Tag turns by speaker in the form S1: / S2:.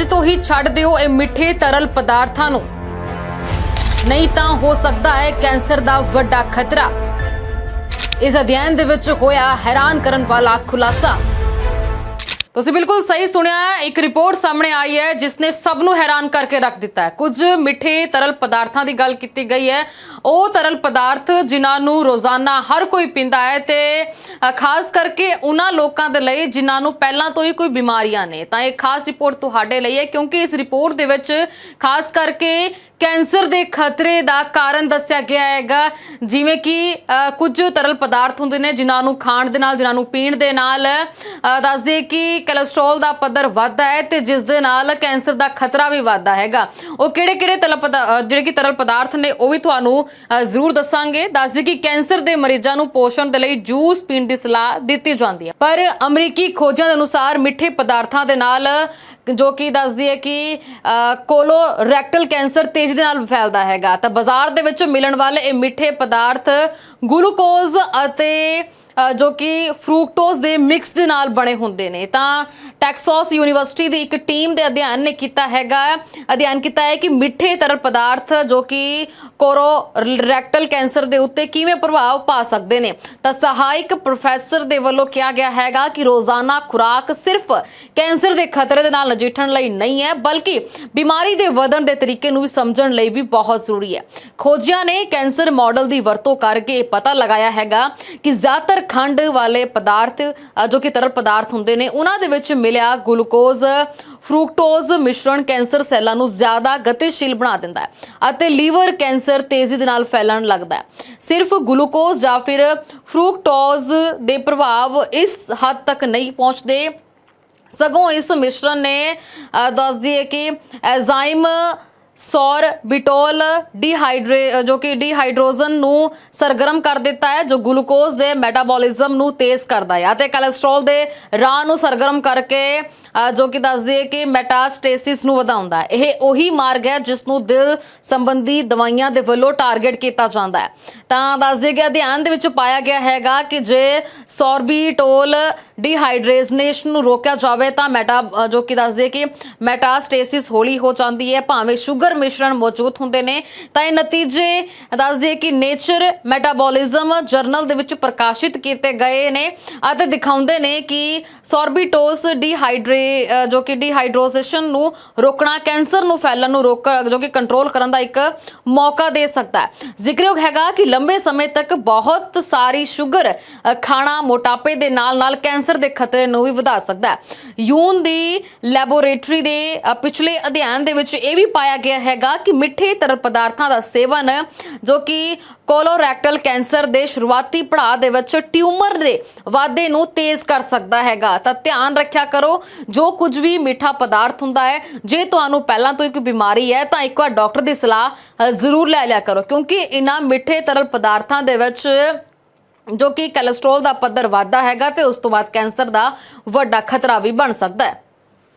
S1: ਅੱਜ ਤੋਂ ਹੀ ਛੱਡ ਦਿਓ ਇਹ ਮਿੱਠੇ ਤਰਲ ਪਦਾਰਥਾਂ ਨੂੰ। ਨਹੀਂ ਤਾਂ ਹੋ ਸਕਦਾ ਹੈ ਕੈਂਸਰ ਦਾ ਵੱਡਾ ਖਤਰਾ। ਇਸ ਅਧਿਐਨ ਦੇ ਵਿੱਚ ਹੋਇਆ ਹੈਰਾਨ ਕਰਨ ਵਾਲਾ ਖੁਲਾਸਾ। ਤੁਸੀਂ ਬਿਲਕੁਲ ਸਹੀ ਸੁਣਿਆ ਹੈ ਇੱਕ ਰਿਪੋਰਟ ਸਾਹਮਣੇ ਆਈ ਹੈ ਜਿਸ ਨੇ ਸਭ ਨੂੰ ਹੈਰਾਨ ਕਰਕੇ ਰੱਖ ਦਿੱਤਾ ਹੈ। ਕੁਝ ਮਿੱਠੇ ਤਰਲ ਪਦਾਰਥਾਂ ਦੀ ਗੱਲ ਕੀਤੀ ਗਈ ਹੈ। ਉਹ ਤਰਲ ਪਦਾਰਥ ਜਿਨ੍ਹਾਂ ਨੂੰ ਰੋਜ਼ਾਨਾ ਹਰ ਕੋਈ ਪੀਂਦਾ ਹੈ ਤੇ ਖਾਸ ਕਰਕੇ ਉਹਨਾਂ ਲੋਕਾਂ ਦੇ ਲਈ ਜਿਨ੍ਹਾਂ ਨੂੰ ਪਹਿਲਾਂ ਤੋਂ ਹੀ ਕੋਈ ਬਿਮਾਰੀਆਂ ਨੇ। ਤਾਂ ਇਹ ਖਾਸ ਰਿਪੋਰਟ ਤੁਹਾਡੇ ਲਈ ਹੈ ਕਿਉਂਕਿ ਇਸ ਰਿਪੋਰਟ ਦੇ ਵਿੱਚ ਖਾਸ ਕਰਕੇ ਕੈਂਸਰ ਦੇ ਖਤਰੇ ਦਾ ਕਾਰਨ ਦੱਸਿਆ ਗਿਆ ਹੈਗਾ। ਜਿਵੇਂ ਕਿ ਕੁਝ ਤਰਲ ਪਦਾਰਥ ਹੁੰਦੇ ਨੇ ਜਿਨ੍ਹਾਂ ਨੂੰ ਖਾਣ ਦੇ ਨਾਲ ਜਿਨ੍ਹਾਂ ਨੂੰ ਪੀਣ ਦੇ ਨਾਲ ਅ, ਦੱਸਦੇ ਕਿ ਕੋਲੇਸਟ੍ਰੋਲ ਦਾ ਪੱਧਰ ਵੱਧਦਾ ਹੈ ਤੇ ਜਿਸ ਦੇ ਨਾਲ ਕੈਂਸਰ ਦਾ ਖਤਰਾ ਵੀ ਵੱਧਦਾ ਹੈਗਾ। ਉਹ ਕਿਹੜੇ ਕਿਹੜੇ ਜਿਹੜੇ ਕਿ ਤਰਲ ਪਦਾਰਥ ਨੇ, ਉਹ ਵੀ ਤੁਹਾਨੂੰ ਜ਼ਰੂਰ ਦੱਸਾਂਗੇ। ਦੱਸਦੇ ਕਿ ਕੈਂਸਰ ਦੇ ਮਰੀਜ਼ਾਂ ਨੂੰ ਪੋਸ਼ਣ ਦੇ ਲਈ ਜੂਸ ਪੀਣ ਦੀ ਸਲਾਹ ਦਿੱਤੀ ਜਾਂਦੀ ਹੈ। ਪਰ ਅਮਰੀਕੀ ਖੋਜਾਂ ਦੇ ਅਨੁਸਾਰ ਮਿੱਠੇ ਪਦਾਰਥਾਂ ਦੇ ਨਾਲ, ਜੋ ਕਿ ਦੱਸਦੀ ਹੈ ਕਿ ਕੋਲੋਰੈਕਟਲ ਕੈਂਸਰ ਤੇਜ਼ੀ ਦੇ ਨਾਲ ਫੈਲਦਾ ਹੈਗਾ। ਤਾਂ ਬਾਜ਼ਾਰ ਦੇ ਵਿੱਚ ਮਿਲਣ ਵਾਲੇ ਇਹ ਮਿੱਠੇ ਪਦਾਰਥ ਗਲੂਕੋਜ਼ ਅਤੇ ਜੋ ਕਿ ਫਰੂਕਟੋਜ਼ ਦੇ ਮਿਕਸ ਦੇ ਨਾਲ ਬਣੇ ਹੁੰਦੇ ਨੇ। ਤਾਂ ਟੈਕਸਾਸ ਯੂਨੀਵਰਸਿਟੀ ਦੀ ਇੱਕ ਟੀਮ ਦੇ ਅਧਿਐਨ ਨੇ ਕੀਤਾ ਹੈਗਾ। ਅਧਿਐਨ ਕੀਤਾ ਹੈ ਕਿ ਮਿੱਠੇ ਤਰਲ ਪਦਾਰਥ ਜੋ ਕਿ ਕੋਲੋਰੈਕਟਲ ਕੈਂਸਰ ਦੇ ਉੱਤੇ ਕਿਵੇਂ ਪ੍ਰਭਾਵ ਪਾ ਸਕਦੇ ਨੇ। ਤਾਂ ਸਹਾਇਕ ਪ੍ਰੋਫੈਸਰ ਦੇ ਵੱਲੋਂ ਕਿਹਾ ਗਿਆ ਹੈਗਾ ਕਿ ਰੋਜ਼ਾਨਾ ਖੁਰਾਕ ਸਿਰਫ ਕੈਂਸਰ ਦੇ ਖਤਰੇ ਦੇ ਨਾਲ ਨਜਿੱਠਣ ਲਈ ਨਹੀਂ ਹੈ, ਬਲਕਿ ਬਿਮਾਰੀ ਦੇ ਵਧਣ ਦੇ ਤਰੀਕੇ ਨੂੰ ਵੀ ਸਮਝਣ ਲਈ ਵੀ ਬਹੁਤ ਜ਼ਰੂਰੀ ਹੈ। ਖੋਜੀਆਂ ਨੇ ਕੈਂਸਰ ਮਾਡਲ ਦੀ ਵਰਤੋਂ ਕਰਕੇ ਇਹ ਪਤਾ ਲਗਾਇਆ ਹੈਗਾ ਕਿ ਜ਼ਿਆਦਾਤਰ ਖੰਡ ਵਾਲੇ ਪਦਾਰਥ ਜੋ ਕਿ ਤਰਲ ਪਦਾਰਥ ਹੁੰਦੇ ਨੇ, ਉਹਨਾਂ ਦੇ ਵਿੱਚ ਮਿਲਿਆ ਗਲੂਕੋਜ਼, ਫਰੂਕਟੋਜ਼ ਮਿਸ਼ਰਣ ਕੈਂਸਰ ਸੈੱਲਾਂ ਨੂੰ ਜ਼ਿਆਦਾ ਗਤੀਸ਼ੀਲ ਬਣਾ ਦਿੰਦਾ ਹੈ ਅਤੇ ਲੀਵਰ ਕੈਂਸਰ ਤੇਜ਼ੀ ਦੇ ਨਾਲ ਫੈਲਣ ਲੱਗਦਾ ਹੈ। ਸਿਰਫ ਗਲੂਕੋਜ਼ ਜਾਂ ਫਿਰ ਫਰੂਕਟੋਜ਼ ਦੇ ਪ੍ਰਭਾਵ ਇਸ ਹੱਦ ਤੱਕ ਨਹੀਂ ਪਹੁੰਚਦੇ। ਸਗੋਂ ਇਸ ਮਿਸ਼ਰਣ ਨੇ ਦੱਸਦੀ ਹੈ ਕਿ ਐਜ਼ਾਈਮ ਸੌਰ ਬਿਟੋਲ ਡੀਹਾਈਡਰੇ ਜੋ ਕਿ ਡੀਹਾਈਡਰੋਜਨ ਨੂੰ ਸਰਗਰਮ ਕਰ ਦਿੱਤਾ ਹੈ, ਜੋ ਗਲੂਕੋਜ਼ ਦੇ ਮੈਟਾਬੋਲਿਜ਼ਮ ਨੂੰ ਤੇਜ਼ ਕਰਦਾ ਹੈ। ਅਤੇ ਕੋਲੇਸਟ੍ਰੋਲ ਦੇ ਰਾਹ ਨੂੰ ਸਰਗਰਮ ਕਰਕੇ ਜੋ ਕਿ ਦੱਸਦੀ ਹੈ ਕਿ ਮੈਟਾਸਟੇਸਿਸ ਨੂੰ ਵਧਾਉਂਦਾ ਹੈ। ਇਹ ਉਹੀ ਮਾਰਗ ਹੈ ਜਿਸ ਨੂੰ ਦਿਲ ਸੰਬੰਧੀ ਦਵਾਈਆਂ ਦੇ ਵੱਲੋਂ ਟਾਰਗੇਟ ਕੀਤਾ ਜਾਂਦਾ ਹੈ। ਤਾਂ ਦੱਸਦੇ ਕਿ ਅਧਿਐਨ ਦੇ ਵਿੱਚ ਪਾਇਆ ਗਿਆ ਹੈਗਾ ਕਿ ਜੇ ਸੌਰਬੀਟੋਲ ਡੀਹਾਈਡਰੇਸ਼ਨੇਸ਼ਨ ਨੂੰ ਰੋਕਿਆ ਜਾਵੇ ਤਾਂ ਮੈਟਾ ਜੋ ਕਿ ਦੱਸਦੇ ਕਿ ਮੈਟਾਸਟੇਸਿਸ ਹੌਲੀ ਹੋ ਜਾਂਦੀ ਹੈ, ਭਾਵੇਂ ਸ਼ੂਗਰ ਮਿਸ਼ਰਣ ਮੌਜੂਦ ਹੁੰਦੇ ਨੇ। ਤਾਂ ਇਹ ਨਤੀਜੇ ਦੱਸਦੇ ਕਿ ਨੇਚਰ, ਮੈਟਾਬੋਲਿਜ਼ਮ ਜਰਨਲ ਦੇ ਵਿੱਚ ਪ੍ਰਕਾਸ਼ਿਤ ਕੀਤੇ ਗਏ ਨੇ। ਅਤੇ ਦਿਖਾਉਂਦੇ ਨੇ ਕਿ ਸੌਰਬਿਟੋਸ ਡੀਹਾਈਡਰੇ ਜੋ ਕਿ ਡੀਹਾਈਡਰੋਜੇਸ਼ਨ ਨੂੰ ਰੋਕਣਾ, ਕੈਂਸਰ ਨੂੰ ਫੈਲਣ ਨੂੰ ਰੋਕ, ਜੋ ਕਿ ਕੰਟਰੋਲ ਕਰਨ ਦਾ ਇੱਕ ਮੌਕਾ ਦੇ ਸਕਦਾ ਹੈ। ਜ਼ਿਕਰਯੋਗ ਹੈਗਾ ਕਿ ਲੰਬੇ ਸਮੇਂ ਤੱਕ ਬਹੁਤ ਸਾਰੀ ਸ਼ੂਗਰ ਖਾਣਾ ਮੋਟਾਪੇ ਦੇ ਨਾਲ ਨਾਲ ਕੈਂਸਰ ਦੇ ਖਤਰੇ ਨੂੰ ਵੀ ਵਧਾ ਸਕਦਾ ਹੈ। ਯੂਨ ਦੀ ਲੈਬੋਰੇਟਰੀ ਦੇ ਪਿਛਲੇ ਅਧਿਐਨ ਦੇ ਵਿੱਚ ਇਹ ਵੀ ਪਾਇਆ ਗਿਆ ਹੈਗਾ ਕਿ ਮਿੱਠੇ ਤਰਲ ਪਦਾਰਥਾਂ ਦਾ ਸੇਵਨ, ਜੋ ਕਿ ਕੋਲੋਰੈਕਟਲ ਕੈਂਸਰ ਦੇ ਸ਼ੁਰੂਆਤੀ ਪੜਾਅ ਦੇ ਵਿੱਚ ਟਿਊਮਰ ਦੇ ਵਾਧੇ ਨੂੰ ਤੇਜ਼ ਕਰ ਸਕਦਾ ਹੈਗਾ। ਤਾਂ ਧਿਆਨ ਰੱਖਿਆ ਕਰੋ, ਜੋ ਕੁਝ ਵੀ ਮਿੱਠਾ ਪਦਾਰਥ ਹੁੰਦਾ ਹੈ, ਜੇ ਤੁਹਾਨੂੰ ਪਹਿਲਾਂ ਤੋਂ ਹੀ ਕੋਈ ਬਿਮਾਰੀ ਹੈ, ਤਾਂ ਇੱਕ ਵਾਰ ਡਾਕਟਰ ਦੀ ਸਲਾਹ ਜ਼ਰੂਰ ਲੈ ਲਿਆ ਕਰੋ। ਕਿਉਂਕਿ ਇਹਨਾਂ ਮਿੱਠੇ ਤਰਲ ਪਦਾਰਥਾਂ ਦੇ ਵਿੱਚ ਜੋ ਕਿ ਕੋਲੇਸਟ੍ਰੋਲ ਦਾ ਪੱਧਰ ਵਾਧਾ ਹੈਗਾ ਤੇ ਉਸ ਤੋਂ ਬਾਅਦ ਕੈਂਸਰ ਦਾ ਵੱਡਾ ਖਤਰਾ ਵੀ ਬਣ ਸਕਦਾ ਹੈ।